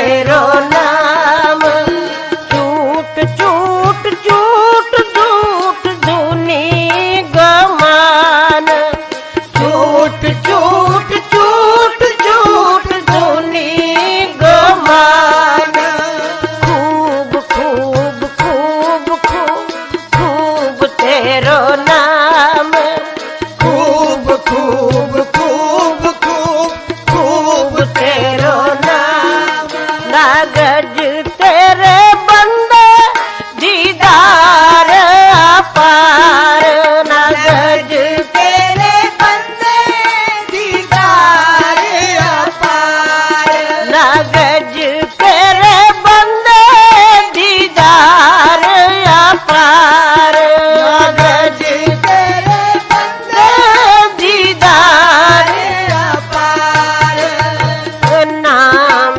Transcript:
તેરો નામ ચૂટ ચૂટ ચૂટ ચૂટ ધૂની ગમાન ચૂટ ચૂટ ચૂટ ચૂટ ધૂની ગમાન ખૂબ ખૂબ ખૂબ ખૂબ ખૂબ તેરો નામ